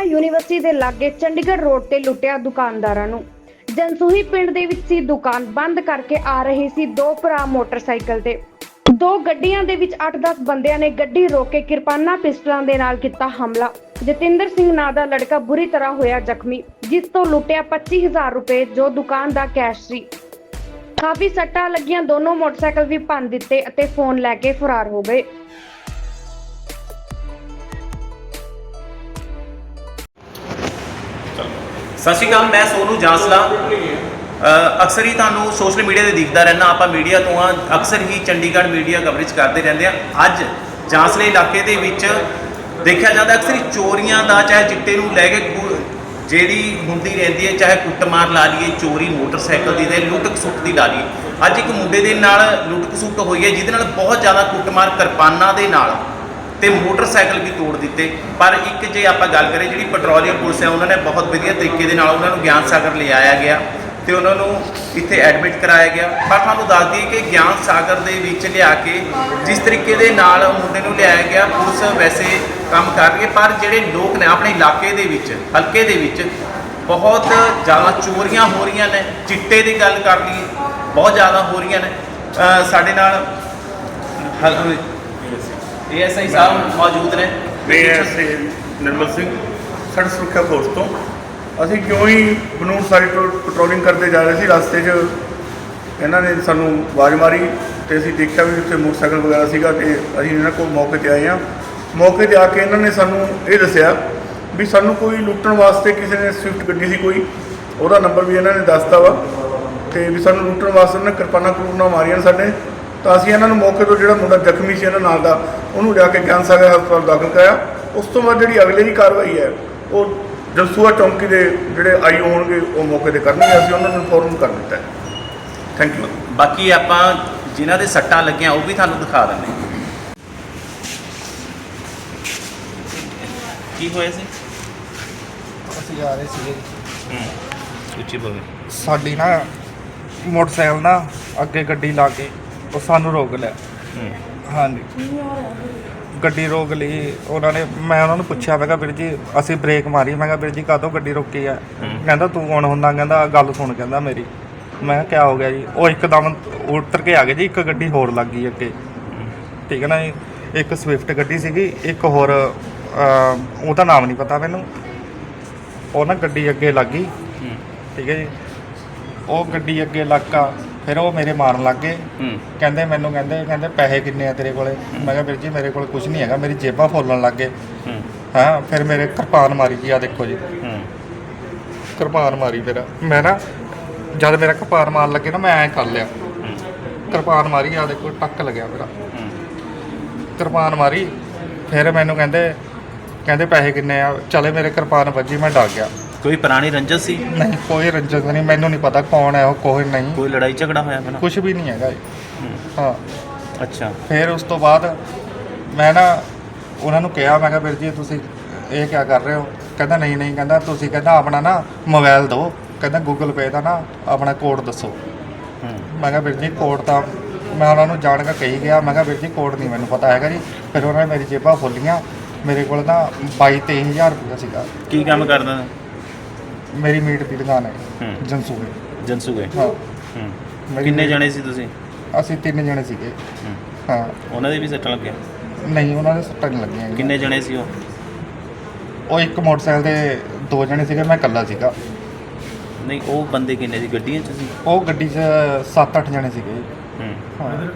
Ludhiana university ਦੇ ਲਾਗੇ Chandigarh road ਤੇ ਲੁੱਟਿਆ ਦੁਕਾਨਦਾਰਾਂ ਨੂੰ। ਜਨਸੂਹੀ ਪਿੰਡ ਦੇ ਵਿੱਚ ਸੀ ਦੁਕਾਨ, ਬੰਦ ਕਰਕੇ ਆ ਰਹੇ ਸੀ ਦੋ ਭਰਾ ਮੋਟਰਸਾਈਕਲ ਤੇ। ਦੋ ਗੱਡੀਆਂ ਦੇ ਵਿੱਚ 8-10 ਬੰਦਿਆਂ ਨੇ ਗੱਡੀ ਰੋਕ ਕੇ ਕਿਰਪਾਨਾਂ ਪਿਸਟਲਾਂ ਦੇ ਨਾਲ ਕੀਤਾ ਹਮਲਾ। ਜਤਿੰਦਰ ਸਿੰਘ ਨਾਂ ਦਾ ਲੜਕਾ ਬੁਰੀ ਤਰ੍ਹਾਂ ਹੋਇਆ ਜ਼ਖਮੀ, ਜਿਸ ਤੋਂ ਲੁੱਟਿਆ 25000 ਰੁਪਏ ਜੋ ਦੁਕਾਨ ਦਾ ਕੈਸ਼ ਸੀ। ਕਾਫੀ ਸੱਟਾਂ ਲੱਗੀਆਂ, ਦੋਨੋਂ ਮੋਟਰਸਾਈਕਲ ਵੀ ਭੰਨ ਦਿੱਤੇ ਅਤੇ ਫੋਨ ਲੈ ਕੇ ਫਰਾਰ ਹੋ ਗਏ। ਸਤਿ ਸ਼੍ਰੀ ਅਕਾਲ, ਮੈਂ ਸੋਨੂ ਜਾਂਸਲਾ। ਅਕਸਰ ਹੀ ਤੁਹਾਨੂੰ ਸੋਸ਼ਲ ਮੀਡੀਆ ਤੇ ਦਿਖਦਾ ਰਹਿਣਾ ਆਪਾਂ ਮੀਡੀਆ ਤੋਂ ਆ, ਅਕਸਰ ਹੀ ਚੰਡੀਗੜ੍ਹ ਮੀਡੀਆ ਕਵਰੇਜ ਕਰਦੇ ਰਹਿੰਦੇ ਆ। ਅੱਜ ਜਾਂਸਲੇ ਇਲਾਕੇ ਦੇ ਵਿੱਚ ਦੇਖਿਆ ਜਾਂਦਾ, ਅਕਸਰ ਹੀ ਚੋਰੀਆਂ ਦਾ, ਚਾਹੇ ਚਿੱਟੇ ਨੂੰ ਲੈ ਕੇ ਕੁ- ਜਿਹੜੀ ਹੁੰਦੀ ਰਹਿੰਦੀ ਹੈ, ਚਾਹੇ ਕੁੱਟਮਾਰ ਲਾ ਲਈਏ, ਚੋਰੀ ਮੋਟਰਸਾਈਕਲ ਦੀ ਤੇ ਲੁੱਟ ਖਸੁੱਟ ਦੀ ਲਾ ਲਈਏ। ਅੱਜ ਇੱਕ ਮੁੰਡੇ ਦੇ ਨਾਲ ਲੁੱਟ ਖਸੁੱਟ ਹੋਈ ਹੈ, ਜਿਹਦੇ ਨਾਲ ਬਹੁਤ ਜ਼ਿਆਦਾ ਕੁੱਟਮਾਰ ਕਿਰਪਾਨਾਂ ਦੇ ਨਾਲ। ਤੇ ਮੋਟਰਸਾਈਕਲ ਵੀ ਤੋੜ ਦਿੱਤੇ। ਪਰ ਇੱਕ ਜੇ ਆਪਾਂ ਗੱਲ ਕਰੀਏ, ਜਿਹੜੀ ਪੈਟਰੋਲੀਅਮ ਪੁਲਿਸ ਹੈ, ਉਹਨਾਂ ਨੇ ਬਹੁਤ ਵਧੀਆ ਤਰੀਕੇ ਦੇ ਨਾਲ ਉਹਨਾਂ ਨੂੰ ਗਿਆਨ ਸਾਗਰ ਲਿਆਇਆ ਗਿਆ ਤੇ ਉਹਨਾਂ ਨੂੰ ਇੱਥੇ ਐਡਮਿਟ ਕਰਾਇਆ ਗਿਆ। ਪਰ ਤੁਹਾਨੂੰ ਦੱਸ ਦਈਏ ਕਿ ਗਿਆਨ ਸਾਗਰ ਦੇ ਵਿੱਚ ਲਿਆ ਕੇ ਜਿਸ ਤਰੀਕੇ ਦੇ ਨਾਲ ਮੁੰਡੇ ਨੂੰ ਲਿਆਇਆ ਗਿਆ, ਪੁਲਿਸ ਵੈਸੇ ਕੰਮ ਕਰ ਰਹੀ ਹੈ, ਪਰ ਜਿਹੜੇ ਲੋਕ ਨੇ ਆਪਣੇ ਇਲਾਕੇ ਦੇ ਵਿੱਚ, ਹਲਕੇ ਦੇ ਵਿੱਚ, ਬਹੁਤ ਜ਼ਿਆਦਾ ਚੋਰੀਆਂ ਹੋ ਰਹੀਆਂ ਨੇ, ਚਿੱਟੇ ਦੀ ਗੱਲ ਕਰ ਲਈਏ, ਬਹੁਤ ਜ਼ਿਆਦਾ ਹੋ ਰਹੀਆਂ ਨੇ। ਸਾਡੇ ਨਾਲ ਏਐਸਆਈ ਸਾਹਿਬ ਮੌਜੂਦ ਨੇ। ਮੈਂ ਐਸੇ ਨਿਰਮਲ ਸਿੰਘ, ਸੜਕ ਸੁਰੱਖਿਆ ਫੋਰਸ ਤੋਂ। ਅਸੀਂ ਕਿਉਂ ਹੀ ਬਨੂੜ ਸਾਈਡ ਤੋਂ ਪੈਟਰੋਲਿੰਗ ਕਰਦੇ ਜਾ ਰਹੇ ਸੀ, ਰਸਤੇ 'ਚ ਇਹਨਾਂ ਨੇ ਸਾਨੂੰ ਆਵਾਜ਼ ਮਾਰੀ ਤੇ ਅਸੀਂ ਦੇਖਿਆ ਵੀ ਉੱਥੇ ਮੋਟਰਸਾਈਕਲ ਵਗੈਰਾ ਸੀਗਾ ਤੇ ਅਸੀਂ ਇਹਨਾਂ ਕੋਲ ਮੌਕੇ ਤੇ ਆਏ ਹਾਂ। ਮੌਕੇ ਤੇ ਆ ਕੇ ਇਹਨਾਂ ਨੇ ਸਾਨੂੰ ਇਹ ਦੱਸਿਆ ਵੀ ਸਾਨੂੰ ਕੋਈ ਲੁੱਟਣ ਵਾਸਤੇ ਕਿਸੇ ਨੇ ਸਵਿਫਟ ਗੱਡੀ ਸੀ ਕੋਈ। ਉਹਦਾ ਨੰਬਰ ਵੀ ਇਹਨਾਂ ਨੇ ਦੱਸਤਾ ਵਾ ਤੇ ਵੀ ਸਾਨੂੰ ਲੁੱਟਣ ਵਾਸਤੇ ਉਹਨਾਂ ਕਿਰਪਾਨਾਂ ਕਰੂਪਾਨਾਂ ਮਾਰੀਆਂ ਸਾਡੇ। ਤਾਂ ਅਸੀਂ ਇਹਨਾਂ ਨੂੰ ਮੌਕੇ ਤੋਂ ਜਿਹੜਾ ਮੁੰਡਾ ਜ਼ਖਮੀ ਸੀ ਇਹਨਾਂ ਨਾਲ ਦਾ ਉਹਨੂੰ ਲਿਆ ਕੇ ਗਿਆਨ ਸਾਗਰ ਹਸਪਤਾਲ ਦਾਖਲ ਕਰਾਇਆ। ਉਸ ਤੋਂ ਬਾਅਦ ਜਿਹੜੀ ਅਗਲੇ ਦੀ ਕਾਰਵਾਈ ਹੈ ਉਹ ਜਸੂਆ ਚੌਂਕੀ ਦੇ ਜਿਹੜੇ ਆਈ ਹੋਣਗੇ ਉਹ ਮੌਕੇ ਤੇ ਕਰਨਗੇ। ਅਸੀਂ ਉਹਨਾਂ ਨੂੰ ਇਨਫੋਰਮ ਕਰ ਦਿੱਤਾ ਹੈ। ਥੈਂਕ ਯੂ ਬਾਕੀ ਆਪਾਂ ਜਿਨ੍ਹਾਂ ਦੇ ਸੱਟਾਂ ਲੱਗੀਆਂ ਉਹ ਵੀ ਤੁਹਾਨੂੰ ਦਿਖਾ ਦਿੰਦੇ ਹਾਂ। ਕੀ ਹੋਇਆ ਸੀ? ਅਸੀਂ ਜਾ ਰਹੇ ਸੀਗੇ। ਉੱਚੀ ਬੋਲੇ। ਸਾਡੀ ਨਾ ਮੋਟਰਸਾਈਕਲ ਨਾ ਅੱਗੇ ਗੱਡੀ ਲਾ ਕੇ ਉਹ ਸਾਨੂੰ ਰੋਕ ਲਿਆ। ਹਾਂਜੀ। ਗੱਡੀ ਰੋਕ ਲਈ। ਉਹਨਾਂ ਨੇ ਮੈਂ ਉਹਨਾਂ ਨੂੰ ਪੁੱਛਿਆ ਮੈਂ ਕਿਹਾ ਵੀਰ ਜੀ ਅਸੀਂ ਬ੍ਰੇਕ ਮਾਰੀ। ਮੈਂ ਕਿਹਾ ਵੀਰ ਜੀ ਕਾਹਤੋਂ ਗੱਡੀ ਰੋਕੀ ਆ। ਕਹਿੰਦਾ ਤੂੰ ਕੌਣ ਹੁੰਦਾ ਕਹਿੰਦਾ ਗੱਲ ਸੁਣ ਕਹਿੰਦਾ ਮੇਰੀ। ਮੈਂ ਕਿਹਾ ਕਿਆ ਹੋ ਗਿਆ ਜੀ? ਉਹ ਇੱਕਦਮ ਉਤਰ ਕੇ ਆ ਗਏ ਜੀ। ਇੱਕ ਗੱਡੀ ਹੋਰ ਲੱਗ ਗਈ ਅੱਗੇ। ਠੀਕ ਹੈ ਨਾ ਜੀ? ਇੱਕ ਸਵਿਫਟ ਗੱਡੀ ਸੀਗੀ ਇੱਕ ਹੋਰ ਅਹ, ਉਹਦਾ ਨਾਮ ਨਹੀਂ ਪਤਾ ਮੈਨੂੰ। ਉਹ ਨਾ ਗੱਡੀ ਅੱਗੇ ਲੱਗ ਗਈ। ਠੀਕ ਹੈ ਜੀ? ਉਹ ਗੱਡੀ ਅੱਗੇ ਲੱਗਾ ਫਿਰ ਉਹ ਮੇਰੇ ਮਾਰਨ ਲੱਗ ਗਏ। ਹੂੰ। ਕਹਿੰਦੇ ਮੈਨੂੰ ਕਹਿੰਦੇ ਕਹਿੰਦੇ ਪੈਸੇ ਕਿੰਨੇ ਆ ਤੇਰੇ ਕੋਲੇ? ਮੈਂ ਕਿਹਾ ਵੀਰ ਜੀ ਮੇਰੇ ਕੋਲ ਕੁਝ ਨਹੀਂ ਹੈਗਾ ਮੇਰੀ ਜੇਬਾਂ ਫੋਲਣ ਲੱਗ ਗਏ। ਹੂੰ। ਹਾਂ ਫਿਰ ਮੇਰੇ ਕਿਰਪਾਨ ਮਾਰੀ ਜੀ ਆ ਦੇਖੋ ਜੀ। ਹੂੰ। ਕਿਰਪਾਨ ਮਾਰੀ ਫਿਰ ਮੈਂ ਨਾ ਜਦ ਮੇਰਾ ਕਿਰਪਾਨ ਮਾਰਨ ਲੱਗੇ ਨਾ ਮੈਂ ਐਂ ਕਰ ਲਿਆ। ਕਿਰਪਾਨ ਮਾਰੀ ਆ ਦੇਖੋ ਟੱਕ ਲੱਗਿਆ ਮੇਰਾ। ਕਿਰਪਾਨ ਮਾਰੀ ਫਿਰ ਮੈਨੂੰ ਕਹਿੰਦੇ ਕਹਿੰਦੇ ਪੈਸੇ ਕਿੰਨੇ ਆ? ਚਲੇ ਮੇਰੇ ਕਿਰਪਾਨ ਵੱਜੀ ਮੈਂ ਡਰ ਗਿਆ। ਕੋਈ ਪੁਰਾਣੀ ਰੰਜਸ ਸੀ? ਨਹੀਂ ਕੋਈ ਰੰਜਨ ਨਹੀਂ ਮੈਨੂੰ ਨਹੀਂ ਪਤਾ ਕੌਣ ਹੈ ਉਹ ਕੋਈ ਨਹੀਂ। ਕੋਈ ਲੜਾਈ ਝਗੜਾ ਹੋਇਆ ਪਹਿਲਾਂ ਕੁਝ ਵੀ ਨਹੀਂ ਹੈਗਾ ਜੀ। ਹੂੰ, ਹਾਂ। ਅੱਛਾ। ਫਿਰ ਉਸ ਤੋਂ ਬਾਅਦ ਮੈਂ ਨਾ ਉਹਨਾਂ ਨੂੰ ਕਿਹਾ ਮੈਂ ਕਿਹਾ ਵੀਰ ਜੀ ਤੁਸੀਂ ਇਹ ਕੀ ਕਰ ਰਹੇ ਹੋ? ਕਹਿੰਦਾ ਨਹੀਂ ਨਹੀਂ ਕਹਿੰਦਾ ਤੁਸੀਂ ਕਹਿੰਦਾ ਆਪਣਾ ਨਾ ਮੋਬਾਈਲ ਦਿਓ। ਕਹਿੰਦਾ ਗੂਗਲ ਪੇ ਦਾ ਨਾ ਆਪਣਾ ਕੋਡ ਦੱਸੋ। ਹੂੰ। ਮੈਂ ਕਿਹਾ ਵੀਰ ਜੀ ਕੋਡ ਤਾਂ ਮੈਂ ਉਹਨਾਂ ਨੂੰ ਜਾਣ ਕੇ ਕਹੀ ਗਿਆ। ਮੈਂ ਕਿਹਾ ਵੀਰ ਜੀ ਕੋਡ ਨਹੀਂ ਮੈਨੂੰ ਪਤਾ ਹੈਗਾ ਜੀ। ਫਿਰ ਉਹਨਾਂ ਨੇ ਮੇਰੀ ਜੇਬਾਂ ਖੋਲੀਆਂ ਮੇਰੇ ਕੋਲ ਨਾ 22 23000 ਰੁਪਇਆ ਸੀਗਾ। ਕੀ ਕੰਮ ਕਰਦਾ ਮੇਰੀ ਮੀਟ ਦੀ ਦੁਕਾਨ ਹੈ ਹੂੰ। ਗਏ ਹਾਂ। ਹੂੰ। ਮੇਰੀ ਕਿੰਨੇ ਮੀਟ- ਜਣੇ ਸੀ ਤੁਸੀਂ? ਅਸੀਂ ਤਿੰਨ ਜਣੇ ਸੀਗੇ। ਹੂੰ। ਹਾਂ। ਉਹਨਾਂ ਦੇ ਵੀ ਸੱਟਾਂ ਲੱਗੀਆਂ? ਨਹੀਂ ਉਹਨਾਂ ਦੇ ਸੱਟਾਂ ਨਹੀਂ ਲੱਗੀਆਂ ਹੈਗੀਆਂ। ਕਿੰਨੇ ਜਣੇ ਸੀ ਉਹ? ਉਹ ਇੱਕ ਮੋਟਰਸਾਈਕਲ ਤੇ ਦੋ ਜਣੇ ਸੀਗੇ ਮੈਂ ਇਕੱਲਾ ਸੀਗਾ। ਨਹੀਂ ਉਹ ਬੰਦੇ ਕਿੰਨੇ ਸੀ? ਗੱਡੀਆਂ 'ਚ ਸੀ? ਉਹ ਗੱਡੀ 'ਚ 7-8 ਜਣੇ ਸੀਗੇ। ਹੂੰ। ਹਾਂ।